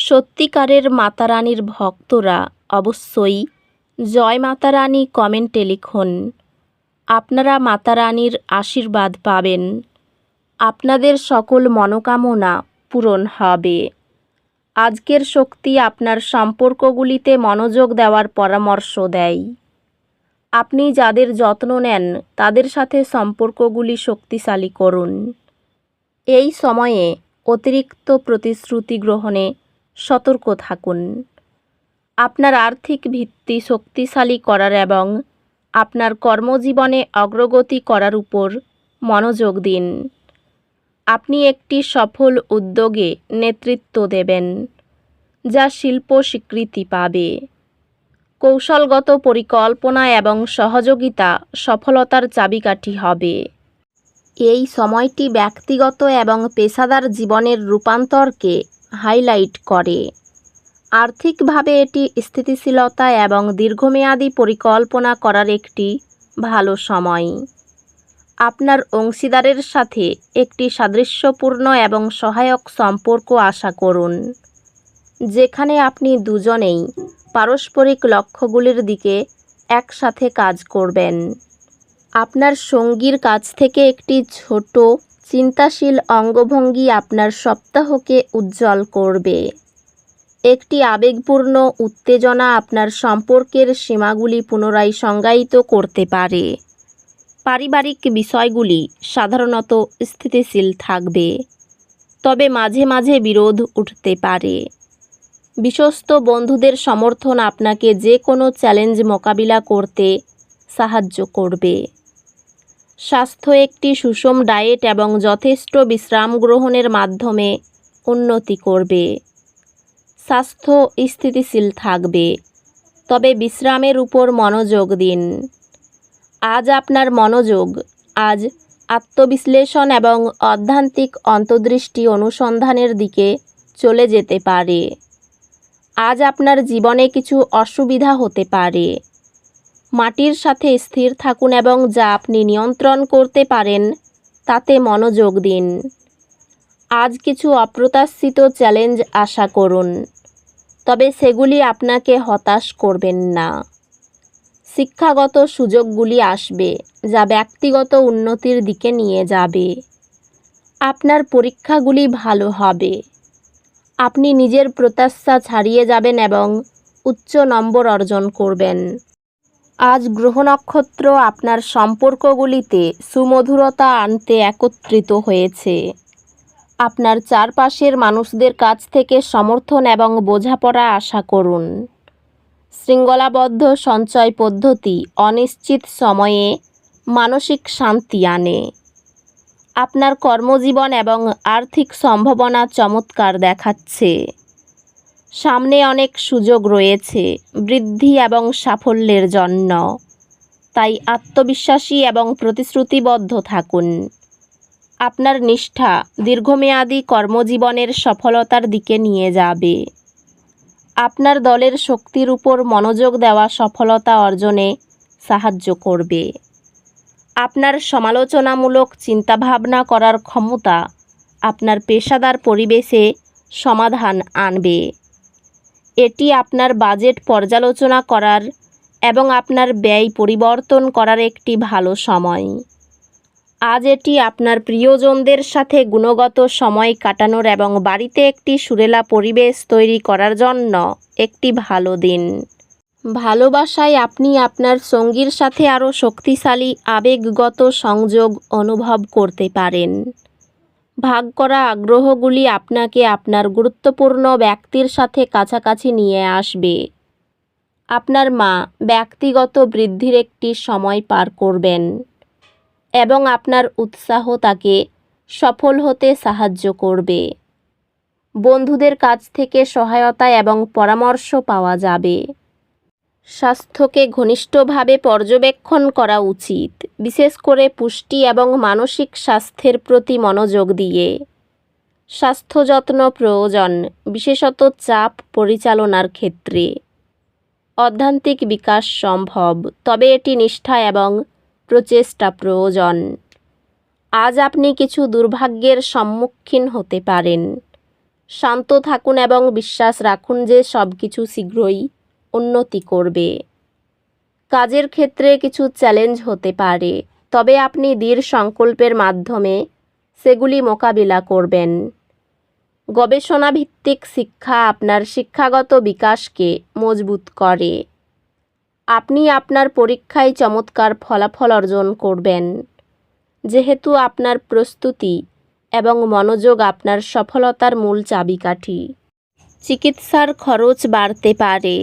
সত্যিকারের মাতারানীর ভক্তরা অবশ্যই জয় মাতারানী কমেন্টে লিখুন। আপনারা মাতারানীর আশীর্বাদ পাবেন। আপনাদের সকল মনোকামনা পূরণ হবে। আজকের শক্তি আপনার সম্পর্কগুলিতে মনোযোগ দেওয়ার পরামর্শ দেয়। আপনি যাদের যত্ন নেন, তাদের সাথে সম্পর্কগুলি শক্তিশালী করুন। এই সময়ে অতিরিক্ত প্রতিশ্রুতি গ্রহণে সতর্ক থাকুন। আপনার আর্থিক ভিত্তি শক্তিশালী করার এবং আপনার কর্মজীবনে অগ্রগতি করার উপর মনোযোগ দিন। আপনি একটি সফল উদ্যোগে নেতৃত্ব দেবেন, যা শিল্প স্বীকৃতি পাবে। কৌশলগত পরিকল্পনা এবং সহযোগিতা সফলতার চাবিকাঠি হবে। এই সময়টি ব্যক্তিগত এবং পেশাদার জীবনের রূপান্তরকে হাইলাইট করে। আর্থিকভাবে এটি স্থিতিশীলতা এবং দীর্ঘমেয়াদী পরিকল্পনা করার একটি ভালো সময়। আপনার অংশীদারের সাথে একটি সাদৃশ্যপূর্ণ এবং সহায়ক সম্পর্ক আশা করুন, যেখানে আপনি দুজনেই পারস্পরিক লক্ষ্যগুলির দিকে একসাথে কাজ করবেন। আপনার সঙ্গীর কাছ থেকে একটি ছোট চিন্তাশীল অঙ্গভঙ্গি আপনার সপ্তাহকে উজ্জ্বল করবে। একটি আবেগপূর্ণ উত্তেজনা আপনার সম্পর্কের সীমাগুলি পুনরায় সংজ্ঞায়িত করতে পারে। পারিবারিক বিষয়গুলি সাধারণত স্থিতিশীল থাকবে, তবে মাঝে মাঝে বিরোধ উঠতে পারে। বিশ্বস্ত বন্ধুদের সমর্থন আপনাকে যে কোনো চ্যালেঞ্জ মোকাবিলা করতে সাহায্য করবে। স্বাস্থ্য একটি সুষম ডায়েট এবং যথেষ্ট বিশ্রাম গ্রহণের মাধ্যমে উন্নতি করবে। স্বাস্থ্য স্থিতিশীল থাকবে। তবে বিশ্রামের উপর মনোযোগ দিন। আজ আপনার মনোযোগ, আজ আত্মবিশ্লেষণ এবং অধ্যান্তিক অন্তর্দৃষ্টি অনুসন্ধানের দিকে চলে যেতে পারে। আজ আপনার জীবনে কিছু অসুবিধা হতে পারে। মাটির সাথে স্থির থাকুন এবং যা আপনি নিয়ন্ত্রণ করতে পারেন, তাতে মনোযোগ দিন। আজ কিছু অপ্রত্যাশিত চ্যালেঞ্জ আশা করুন, তবে সেগুলি আপনাকে হতাশ করবেন না। শিক্ষাগত সুযোগগুলি আসবে, যা ব্যক্তিগত উন্নতির দিকে নিয়ে যাবে। আপনার পরীক্ষাগুলি ভালো হবে। আপনি নিজের প্রত্যাশা ছাড়িয়ে যাবেন এবং উচ্চ নম্বর অর্জন করবেন। আজ গ্রহ নক্ষত্র আপনার সম্পর্কগুলিতে সুমধুরতা আনতে একত্রিত হয়েছে। আপনার চারপাশের মানুষদের কাছ থেকে সমর্থন এবং বোঝাপড়া আশা করুন। শৃঙ্খলাবদ্ধ সঞ্চয় পদ্ধতি অনিশ্চিত সময়ে মানসিক শান্তি আনে। আপনার কর্মজীবন এবং আর্থিক সম্ভাবনা চমৎকার দেখাচ্ছে। সামনে অনেক সুযোগ রয়েছে, বৃদ্ধি এবং সাফল্যের জন্য। তাই আত্মবিশ্বাসী এবং প্রতিশ্রুতিবদ্ধ থাকুন। আপনার নিষ্ঠা দীর্ঘমেয়াদী কর্মজীবনের সফলতার দিকে নিয়ে যাবে। আপনার দলের শক্তির উপর মনোযোগ দেওয়া সফলতা অর্জনে সাহায্য করবে। আপনার সমালোচনামূলক চিন্তাভাবনা করার ক্ষমতা আপনার পেশাদার পরিবেশে সমাধান আনবে। এটি আপনার বাজেট পর্যালোচনা করার এবং আপনার ব্যয় পরিবর্তন করার একটি ভালো সময়। আজ এটি আপনার প্রিয়জনদের সাথে গুণগত সময় কাটানোর এবং বাড়িতে একটি সুরেলা পরিবেশ তৈরি করার জন্য একটি ভালো দিন। ভালোবাসায় আপনি আপনার সঙ্গীর সাথে আরও শক্তিশালী, আবেগগত সংযোগ অনুভব করতে পারেন। ভাগ করা আগ্রহগুলি আপনাকে আপনার গুরুত্বপূর্ণ ব্যক্তির সাথে কাছাকাছি নিয়ে আসবে। আপনার মা ব্যক্তিগত বৃদ্ধির একটি সময় পার করবেন এবং আপনার উৎসাহ তাকে সফল হতে সাহায্য করবে। বন্ধুদের কাছ থেকে সহায়তা এবং পরামর্শ পাওয়া যাবে। স্বাস্থ্যকে ঘনিষ্ঠভাবে পর্যবেক্ষণ করা উচিত, বিশেষ করে পুষ্টি এবং মানসিক স্বাস্থ্যের প্রতি মনোযোগ দিয়ে। স্বাস্থ্য যত্ন প্রয়োজন, বিশেষত চাপ পরিচালনার ক্ষেত্রে। অধ্যান্তিক বিকাশ সম্ভব, তবে এটি নিষ্ঠা এবং প্রচেষ্টা প্রয়োজন। আজ আপনি কিছু দুর্ভাগ্যের সম্মুখীন হতে পারেন। শান্ত থাকুন এবং বিশ্বাস রাখুন যে সব কিছু শীঘ্রই উন্নতি করবে। কাজের ক্ষেত্রে কিছু চ্যালেঞ্জ হতে পারে, তবে আপনি দৃঢ় সংকল্পের মাধ্যমে সেগুলি মোকাবিলা করবেন। গবেষণা ভিত্তিক শিক্ষা আপনার শিক্ষাগত বিকাশকে মজবুত করে। আপনি আপনার পরীক্ষায় চমৎকার ফলাফল অর্জন করবেন। যেহেতু আপনার প্রস্তুতি এবং মনোযোগ আপনার সফলতার মূল চাবিকাঠি। চিকিৎসার খরচ বাড়তে পারে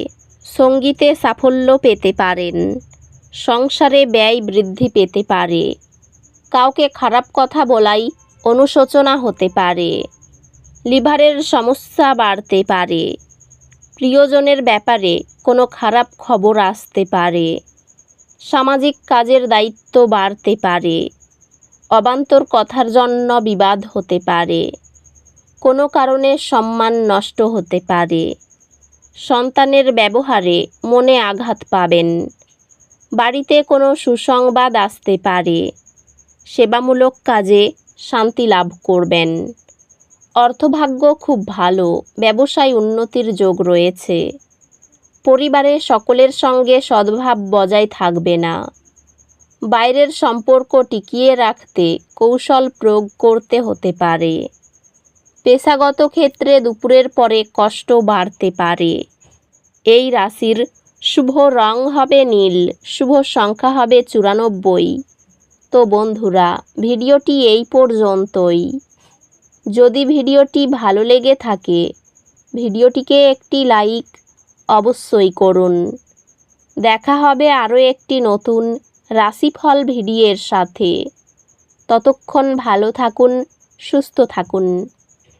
সঙ্গীতে সাফল্য পেতে পারেন, সংসারে ব্যয় বৃদ্ধি পেতে পারে, কাউকে খারাপ কথা বলাই অনুশোচনা হতে পারে, লিভারের সমস্যা বাড়তে পারে, প্রিয়জনের ব্যাপারে কোনো খারাপ খবর আসতে পারে, সামাজিক কাজের দায়িত্ব বাড়তে পারে, অবান্তর কথার জন্য বিবাদ হতে পারে, কোনো কারণে সম্মান নষ্ট হতে পারে। সন্তানের ব্যবহারে মনে আঘাত পাবেন। বাড়িতে কোনো সুসংবাদ আসতে পারে। সেবামূলক কাজে শান্তি লাভ করবেন। অর্থভাগ্য খুব ভালো, ব্যবসায় উন্নতির যোগ রয়েছে। পরিবারে সকলের সঙ্গে সদ্ভাব বজায় থাকবে না। বাইরের সম্পর্ক টিকিয়ে রাখতে কৌশল প্রয়োগ করতে হতে পারে। পেশাগত ক্ষেত্রে দুপুরের পরে কষ্ট বাড়তে পারে। এই রাশির শুভ রং হবে নীল, শুভ সংখ্যা হবে চুরানব্বই। তো বন্ধুরা, ভিডিওটি এই পর্যন্তই। যদি ভিডিওটি ভালো লেগে থাকে, ভিডিওটিকে একটি লাইক অবশ্যই করুন। দেখা হবে আরও একটি নতুন রাশিফল ভিডিওর সাথে। ততক্ষণ ভালো থাকুন, সুস্থ থাকুন।